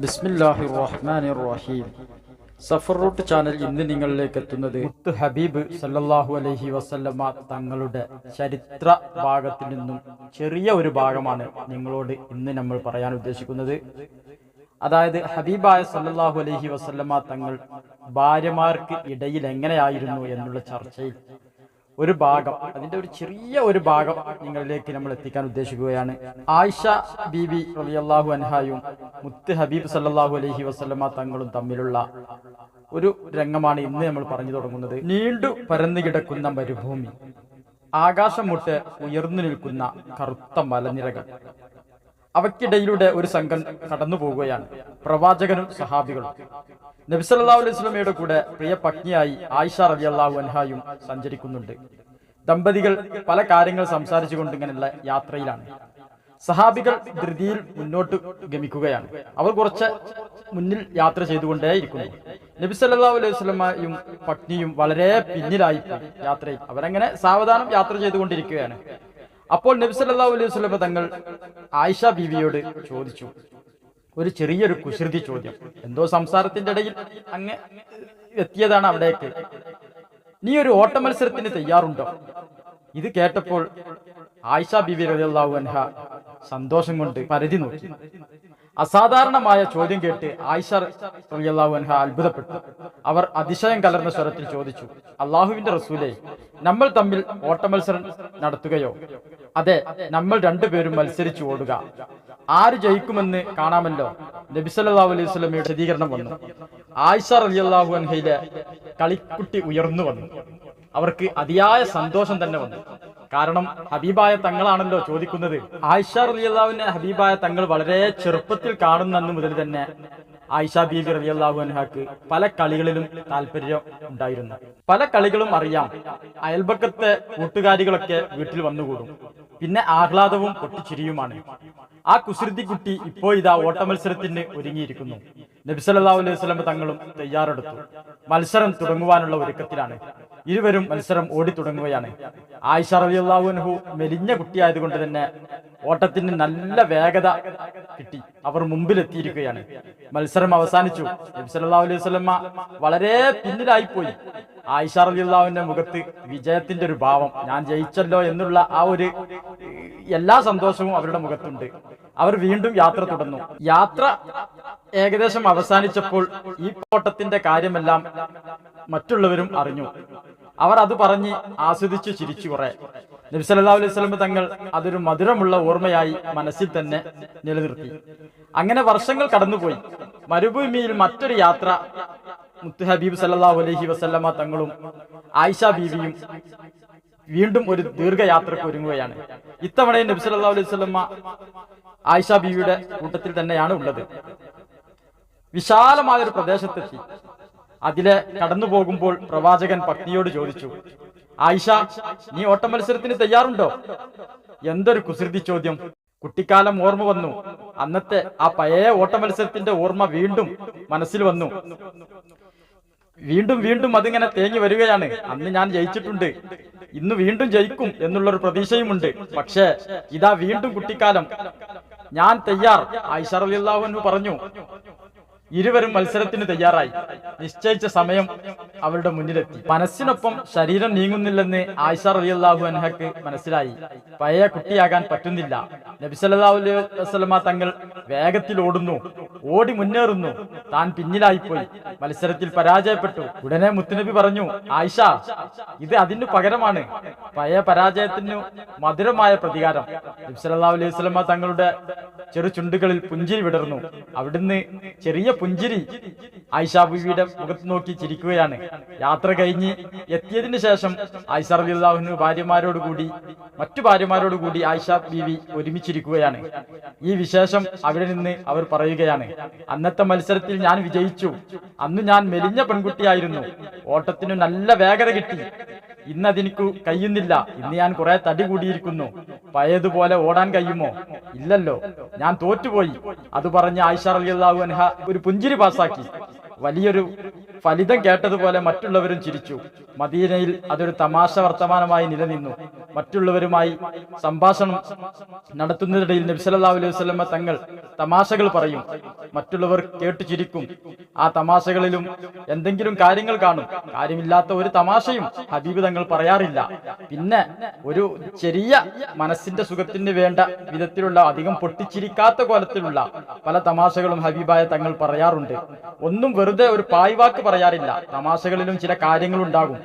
ബിസ്മില്ലാഹിർ റഹ്മാനിർ റഹീം Safar route channel ഇന്ന് നിങ്ങളിലേക്ക് എത്തുന്നത് മുത്ത് ഹബീബ് സല്ലല്ലാഹു അലൈഹി വസല്ലമ തങ്ങളുടെ ചരിത്ര ഭാഗത്തിൽ നിന്നും ചെറിയ ഒരു ഭാഗമാണ് നിങ്ങളോട് ഇന്ന് നമ്മൾ പറയാൻ ഉദ്ദേശിക്കുന്നത്. അതായത് ഹബീബായ സല്ലാഹു അലഹി വസല്ലമ തങ്ങൾ ഭാര്യമാർക്ക് ഇടയിൽ എങ്ങനെയായിരുന്നു എന്നുള്ള ചർച്ചയിൽ ഒരു ഭാഗം അതിന്റെ ഒരു ചെറിയ ഒരു ഭാഗം നിങ്ങളിലേക്ക് നമ്മൾ എത്തിക്കാൻ ഉദ്ദേശിക്കുകയാണ്. ആയിഷ ബീബി റളിയല്ലാഹു അൻഹായും മുത്ത് ഹബീബ് സല്ലാഹു അലഹി വസ്ലമ തങ്ങളും തമ്മിലുള്ള ഒരു രംഗമാണ് ഇന്ന് നമ്മൾ പറഞ്ഞു തുടങ്ങുന്നത്. നീണ്ടു പരന്നു കിടക്കുന്ന മരുഭൂമി ആകാശം മുട്ട് ഉയർന്നു നിൽക്കുന്ന കറുത്ത മലനിരകൾ അവക്കിടയിലൂടെ ഒരു സംഘം കടന്നു പോവുകയാണ് പ്രവാചകനും സഹാബികളും. നബിസല്ലാഹു അലൈഹി സ്വലമയുടെ കൂടെ പ്രിയ പത്നിയായി ആയിഷ റബി അള്ളാഹു അൻഹായും സഞ്ചരിക്കുന്നുണ്ട്. ദമ്പതികൾ പല കാര്യങ്ങൾ സംസാരിച്ചുകൊണ്ട് ഇങ്ങനെയുള്ള യാത്രയിലാണ്. സഹാബികൾ ധൃതിയിൽ മുന്നോട്ട് ഗമിക്കുകയാണ്. അവർ കുറച്ച് മുന്നിൽ യാത്ര ചെയ്തുകൊണ്ടേയിരിക്കുന്നു. നബി സല്ലല്ലാഹു അലൈഹി വസല്ലമയും പത്നിയും വളരെ പിന്നിലായി യാത്രയിൽ. അവരങ്ങനെ സാവധാനം യാത്ര ചെയ്തുകൊണ്ടിരിക്കുകയാണ്. അപ്പോൾ നബി സല്ലല്ലാഹു അലൈഹി വസല്ലമ തങ്ങൾ ആയിഷ ബീവിയോട് ചോദിച്ചു ഒരു ചെറിയൊരു കുസൃതി ചോദ്യം. എന്തോ സംസാരത്തിന്റെ ഇടയിൽ അങ്ങ് എത്തിയതാണ് അവിടേക്ക്. നീ ഒരു ഓട്ട മത്സരത്തിന് തയ്യാറുണ്ടോ? ഇത് കേട്ടപ്പോൾ ആയിഷ ബിബി റളിയല്ലാഹു അൻഹ സന്തോഷം കൊണ്ട് പരിധി നോക്കി. അസാധാരണമായ ചോദ്യം കേട്ട് ആയിഷ അൻഹ അത്ഭുതപ്പെട്ടു. അവർ അതിശയം കലർന്ന സ്വരത്തിൽ ചോദിച്ചു അള്ളാഹുവിന്റെ റസൂലെ നമ്മൾ തമ്മിൽ ഓട്ടമത്സരം നടത്തുകയോ? അതെ നമ്മൾ രണ്ടുപേരും മത്സരിച്ചു ഓടുക. ആര് ജയിക്കുമെന്ന് കാണാമല്ലോ? നബി സല്ലല്ലാഹു അലൈഹി സ്വലമിയുടെ വിശദീകരണം വന്നു. ആയിഷ റളിയല്ലാഹു അൻഹയിലെ കളിക്കുട്ടി ഉയർന്നു വന്നു. അവർക്ക് അതിയായ സന്തോഷം തന്നെ വന്നു. കാരണം ഹബീബായ തങ്ങളാണല്ലോ ചോദിക്കുന്നത്. ആയിഷ റളിയല്ലാഹുവിനെ ഹബീബായ തങ്ങൾ വളരെ ചെറുപ്പത്തിൽ കാണുന്നന്ന് മുതൽ തന്നെ ആയിഷ ബീബി റളിയല്ലാഹു അൻഹാക്ക് പല കളികളിലും താല്പര്യം ഉണ്ടായിരുന്നു. പല കളികളും അറിയാം. അയൽപക്കത്തെ കൂട്ടുകാരികളൊക്കെ വീട്ടിൽ വന്നുകൂടും. പിന്നെ ആഹ്ലാദവും പൊട്ടിച്ചിരിയുമാണ്. ആ കുസൃതി കുട്ടി ഇപ്പോ ഇതാ ഓട്ടമത്സരത്തിന് ഒരുങ്ങിയിരിക്കുന്നു. നബിസല്ലാഹു അലൈഹി സ്വലം തങ്ങളും തയ്യാറെടുത്തു. മത്സരം തുടങ്ങുവാനുള്ള ഒരുക്കത്തിലാണ്. ഇരുവരും മത്സരം ഓടി തുടങ്ങുകയാണ്. ആയിഷ റളിയല്ലാഹു അൻഹു മെലിഞ്ഞ കുട്ടിയായതുകൊണ്ട് തന്നെ ഓട്ടത്തിന് നല്ല വേഗത കിട്ടി. അവർ മുമ്പിലെത്തിയിരിക്കുകയാണ്. മത്സരം അവസാനിച്ചു. നബി സല്ലല്ലാഹു അലൈഹി സ്വലമ്മ വളരെ പിന്നിലായി പോയി ആയിഷ റളിയല്ലാഹുവിന്റെ മുഖത്ത് വിജയത്തിന്റെ ഒരു ഭാവം. ഞാൻ ജയിച്ചല്ലോ എന്നുള്ള ആ ഒരു എല്ലാ സന്തോഷവും അവരുടെ മുഖത്തുണ്ട്. അവർ വീണ്ടും യാത്ര തുടർന്നു. യാത്ര ഏകദേശം അവസാനിച്ചപ്പോൾ ഈ കോട്ടത്തിന്റെ കാര്യമെല്ലാം മറ്റുള്ളവരും അറിഞ്ഞു. അവർ അത് പറഞ്ഞ് ആസ്വദിച്ചു ചിരിച്ചു കുറെ. നബി സല്ലല്ലാഹു അലൈഹി വസല്ലം തങ്ങൾ അതൊരു മധുരമുള്ള ഓർമ്മയായി മനസ്സിൽ തന്നെ നിലനിർത്തി. അങ്ങനെ വർഷങ്ങൾ കടന്നുപോയി. മരുഭൂമിയിൽ മറ്റൊരു യാത്ര മുത്ത് ഹബീബ് സല്ലല്ലാഹു അലൈഹി വസല്ലമ തങ്ങളും ആയിഷ ബീവിയും വീണ്ടും ഒരു ദീർഘയാത്രക്ക് ഒരുങ്ങുകയാണ്. ഇത്തവണയും നബി അലൈഹി സ്വലമ്മ ആയിഷ ബീവിയുടെ കൂട്ടത്തിൽ തന്നെയാണ് ഉള്ളത്. വിശാലമായ ഒരു പ്രദേശത്തെത്തി. അതിലെ കടന്നു പോകുമ്പോൾ പ്രവാചകൻ പത്നിയോട് ചോദിച്ചു ആയിഷ നീ ഓട്ട മത്സരത്തിന് തയ്യാറുണ്ടോ? എന്തൊരു കുസൃതി ചോദ്യം. കുട്ടിക്കാലം ഓർമ്മ വന്നു. അന്നത്തെ ആ പഴയ ഓട്ട മത്സരത്തിന്റെ ഓർമ്മ വീണ്ടും മനസ്സിൽ വന്നു. വീണ്ടും വീണ്ടും അതിങ്ങനെ തേങ്ങി വരികയാണ്. അന്ന് ഞാൻ ജയിച്ചിട്ടുണ്ട്. ഇന്ന് വീണ്ടും ജയിക്കും എന്നുള്ളൊരു പ്രതീക്ഷയുമുണ്ട്. പക്ഷേ ഇതാ വീണ്ടും കുട്ടിക്കാലം. ഞാൻ തയ്യാർ ഐഷർ അലിള്ളാഹു പറഞ്ഞു. ഇരുവരും മത്സരത്തിന് തയ്യാറായി. നിശ്ചയിച്ച സമയം അവരുടെ മുന്നിലെത്തി. മനസ്സിനൊപ്പം ശരീരം നീങ്ങുന്നില്ലെന്ന് ആയിഷ റളിയല്ലാഹു അൻഹക്ക് മനസ്സിലായി. പഴയ കുട്ടിയാകാൻ പറ്റുന്നില്ല. നബി സല്ലല്ലാഹു അലൈഹി വസ്ലമ തങ്ങൾ വേഗത്തിൽ ഓടുന്നു. ഓടി മുന്നേറുന്നു. താൻ പിന്നിലായിപ്പോയി. മത്സരത്തിൽ പരാജയപ്പെട്ടു. ഉടനെ മുത്തുനബി പറഞ്ഞു ആയിഷ ഇത് അതിന് പകരമാണ്. പഴയ പരാജയത്തിനു മധുരമായ പ്രതികാരം. നബി സല്ലല്ലാഹു അലൈഹി വസ്ലമ തങ്ങളുടെ ചെറു ചുണ്ടുകളിൽ പുഞ്ചിരി വിടർന്നു. അവിടുന്ന് ചെറിയ പുഞ്ചിരി ആയിഷാ ബീവിയുടെ മുഖത്ത് നോക്കി ചിരിക്കുകയാണ്. യാത്ര കഴിഞ്ഞ് എത്തിയതിന് ശേഷം ആയിഷ റബിള്ളാഹുനു ഭാര്യമാരോട് കൂടി മറ്റു ഭാര്യമാരോടുകൂടി ആയിഷ ബീവി ഒരുമിച്ചിരിക്കുകയാണ്. ഈ വിശേഷം അവിടെ നിന്ന് അവർ പറയുകയാണ് അന്നത്തെ മത്സരത്തിൽ ഞാൻ വിജയിച്ചു. അന്ന് ഞാൻ മെലിഞ്ഞ പെൺകുട്ടിയായിരുന്നു. ഓട്ടത്തിനു നല്ല വേഗത കിട്ടി. ഇന്ന് അതെനിക്ക് കഴിയുന്നില്ല. ഇന്ന് ഞാൻ കുറെ തടി കൂടിയിരിക്കുന്നു. പഴയതുപോലെ ഓടാൻ കഴിയുമോ? ഇല്ലല്ലോ. ഞാൻ തോറ്റുപോയി. അത് പറഞ്ഞ് ആയിഷ റളിയല്ലാഹു അൻഹ ഒരു പുഞ്ചിരി പാസാക്കി വലിയൊരു ഫലിതം കേട്ടതുപോലെ മറ്റുള്ളവരും ചിരിച്ചു. മദീനയിൽ അതൊരു തമാശ വർത്തമാനമായി നിലനിന്നു. മറ്റുള്ളവരുമായി സംഭാഷണം നടത്തുന്നതിനിടയിൽ നബി സല്ലല്ലാഹു അലൈഹി വസല്ലമ തങ്ങൾ തമാശകൾ പറയും. മറ്റുള്ളവർ കേട്ടു ചിരിക്കും. ആ തമാശകളിലും എന്തെങ്കിലും കാര്യങ്ങൾ കാണും. കാര്യമില്ലാത്ത ഒരു തമാശയും ഹബീബ് തങ്ങൾ പറയാറില്ല. പിന്നെ ഒരു ചെറിയ മനസ്സിന്റെ സുഖത്തിന് വേണ്ട വിധത്തിലുള്ള അധികം പൊട്ടിച്ചിരിക്കാത്ത കോലത്തിലുള്ള പല തമാശകളും ഹബീബായ തങ്ങൾ പറയാറുണ്ട്. ഒന്നും വെറുതെ ഒരു പായ്വാക്ക് പറയാറില്ല. തമാശകളിലും ചില കാര്യങ്ങൾ ഉണ്ടാകും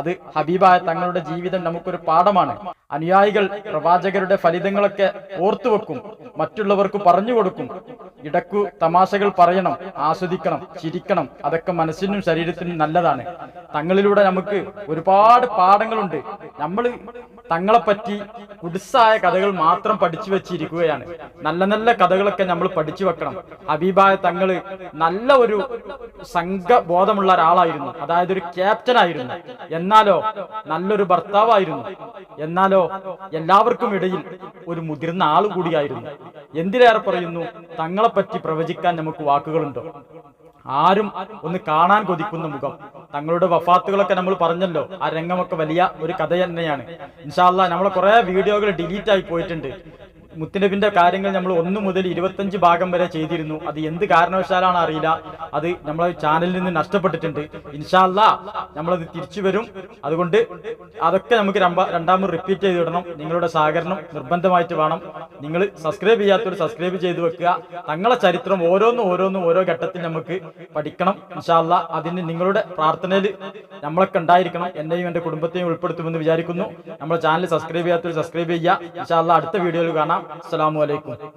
അത് ഹബീബായ തങ്ങളുടെ ജീവിതം നമുക്കൊരു പാഠമാണ്. അനുയായികൾ പ്രവാചകരുടെ ഫലിതങ്ങളൊക്കെ ഓർത്തുവെക്കും മറ്റുള്ളവർക്ക് പറഞ്ഞു കൊടുക്കും ഇടക്കു തമാശകൾ പറയണം ആസ്വദിക്കണം ചിരിക്കണം. അതൊക്കെ മനസ്സിനും ശരീരത്തിനും നല്ലതാണ്. തങ്ങളിലൂടെ നമുക്ക് ഒരുപാട് പാഠങ്ങളുണ്ട്. നമ്മൾ തങ്ങളെപ്പറ്റി കുടിസായ കഥകൾ മാത്രം പഠിച്ചു വെച്ചിരിക്കുകയാണ്. നല്ല നല്ല കഥകളൊക്കെ നമ്മൾ പഠിച്ചു വെക്കണം. ഹബീബായ തങ്ങൾ നല്ല ഒരു സംഘബോധമുള്ള ഒരാളായിരുന്നു. അതായത് ഒരു ക്യാപ്റ്റൻ ആയിരുന്നു എന്നാലോ നല്ലൊരു ഭർത്താവായിരുന്നു. എന്നാലോ എല്ലാവർക്കും ഇടയിൽ ഒരു മുതിർന്ന ആൾ കൂടിയായിരുന്നു. എന്തിനേറെ പറയുന്നു? തങ്ങളെപ്പറ്റി പ്രവചിക്കാൻ നമുക്ക് വാക്കുകളുണ്ടോ? ആരും ഒന്ന് കാണാൻ കൊതിക്കുന്ന മുഖം. തങ്ങളുടെ വഫാത്തുകളൊക്കെ നമ്മൾ പറഞ്ഞല്ലോ ആ രംഗമൊക്കെ വലിയ ഒരു കഥ തന്നെയാണ്. ഇൻഷാല്ല നമ്മളെ കുറെ വീഡിയോകൾ ഡിലീറ്റ് ആയി പോയിട്ടുണ്ട്. മുത്തനബിന്റെ കാര്യങ്ങൾ നമ്മൾ ഒന്ന് മുതൽ ഇരുപത്തഞ്ച് ഭാഗം വരെ ചെയ്തിരുന്നു. അത് എന്ത് കാരണവശാലാണ് അറിയില്ല. അത് നമ്മളെ ചാനലിൽ നിന്ന് നഷ്ടപ്പെട്ടിട്ടുണ്ട്. ഇൻഷാല്ല നമ്മളത് തിരിച്ചു വരും. അതുകൊണ്ട് അതൊക്കെ നമുക്ക് രണ്ടാമത് റിപ്പീറ്റ് ചെയ്ത് വിടണം. നിങ്ങളുടെ സഹകരണം നിർബന്ധമായിട്ട് വേണം. നിങ്ങൾ സബ്സ്ക്രൈബ് ചെയ്യാത്തവർ സബ്സ്ക്രൈബ് ചെയ്ത് വെക്കുക. തങ്ങളെ ചരിത്രം ഓരോന്നും ഓരോന്നും ഓരോ ഘട്ടത്തിൽ നമുക്ക് പഠിക്കണം. ഇൻഷാല്ല അതിന് നിങ്ങളുടെ പ്രാർത്ഥനയിൽ നമ്മളൊക്കെ ഉണ്ടായിരിക്കണം. എന്നെയും എന്റെ കുടുംബത്തെയും ഉൾപ്പെടുത്തുമെന്ന് വിചാരിക്കുന്നു. നമ്മുടെ ചാനൽ സബ്സ്ക്രൈബ് ചെയ്യാത്തവർ സബ്സ്ക്രൈബ് ചെയ്യുക. ഇൻഷാല്ല അടുത്ത വീഡിയോയിൽ കാണാം. আসসালামু আলাইকুম